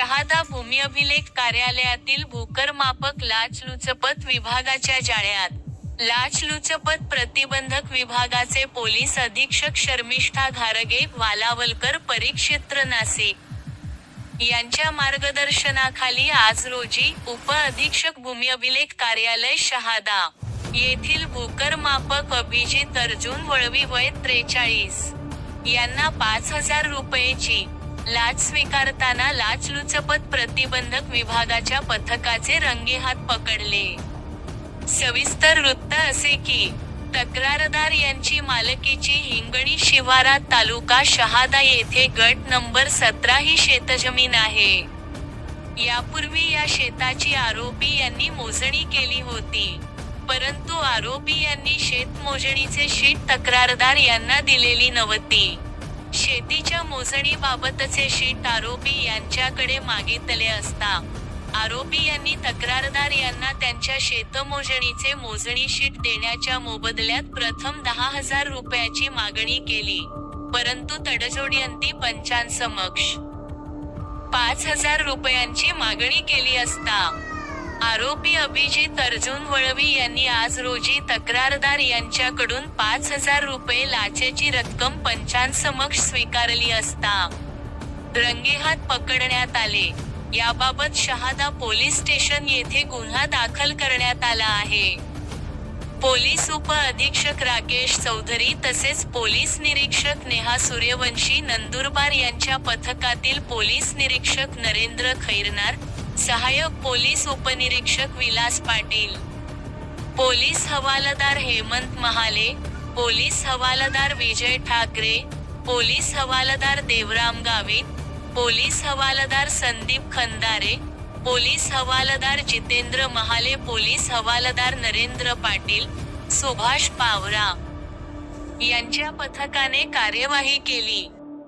शहादा भूमी अभिलेख कार्यालयातील भूकरमापक लाचलुचपत विभागाच्या जाळ्यात. लाचलुचपत प्रतिबंधक विभागाचे पोलीस अधीक्षक शर्मिष्ठा घारगे वालावलकर परिक्षेत्र नाशिक यांच्या मार्गदर्शनाखाली आज रोजी उप अधीक्षक भूमी अभिलेख कार्यालय शहादा येथील भूकरमापक अभिजित अर्जुन वळवी वय त्रेचाळीस. यांना पाच हजार रुपयेची लाच स्वीकारताना लाचलुचपत प्रतिबंधक विभागाच्या पथकाचे रंगेहात पकडले. सविस्तर वृत्त असे की तक्रारदार यांची मालकीची हिंगणी शिवारात तालुका शहादा येथे गट नंबर सतरा ही शेतजमीन आहे. यापूर्वी या शेताची आरोपी यांनी मोजणी केली होती. परंतु आरोपी यांनी शेत मोजणीचे शीट तक्रारदार यांना दिलेली नव्हती. शेतीच्या मोजणीबाबतचे शीट आरोपी यांच्याकडे मागितले असता. आरोपी यांनी तक्रारदार यांना त्यांच्या शेतमोजणीचे मोजणी शीट देण्याच्या मोबदल्यात प्रथम दहा हजार रुपयाची मागणी केली परंतु तडजोडयंती पंचांसमक्ष. पाच हजार रुपयांची मागणी केली असता. आरोपी अभिजित अर्जुन वळवी यांनी आज रोजी तक्रारदार यांच्याकडून पाच हजार रुपये लाचेची रक्कम पंचांसमक्ष स्वीकारली असता. रंगेहात पकडण्यात आले. याबाबत शहादा पोलीस स्टेशन येथे गुन्हा दाखल करण्यात आला आहे. पोलीस उप अधीक्षक राकेश चौधरी तसेच पोलीस निरीक्षक नेहा सूर्यवंशी नंदुरबार यांच्या पथकातील पोलीस निरीक्षक नरेंद्र खैरनार सहाय्यक पोलीस उपनिरीक्षक विलास पाटील. पोलीस हवालदार हेमंत महाले पोलीस हवालदार विजय ठाकरे पोलीस हवालदार देवराम गावित पोलीस हवालदार संदीप खंदारे पोलीस हवालदार जितेंद्र महाले पोलीस हवालदार नरेंद्र पाटील सुभाष पावरा यांच्या पथकाने कार्यवाही केली.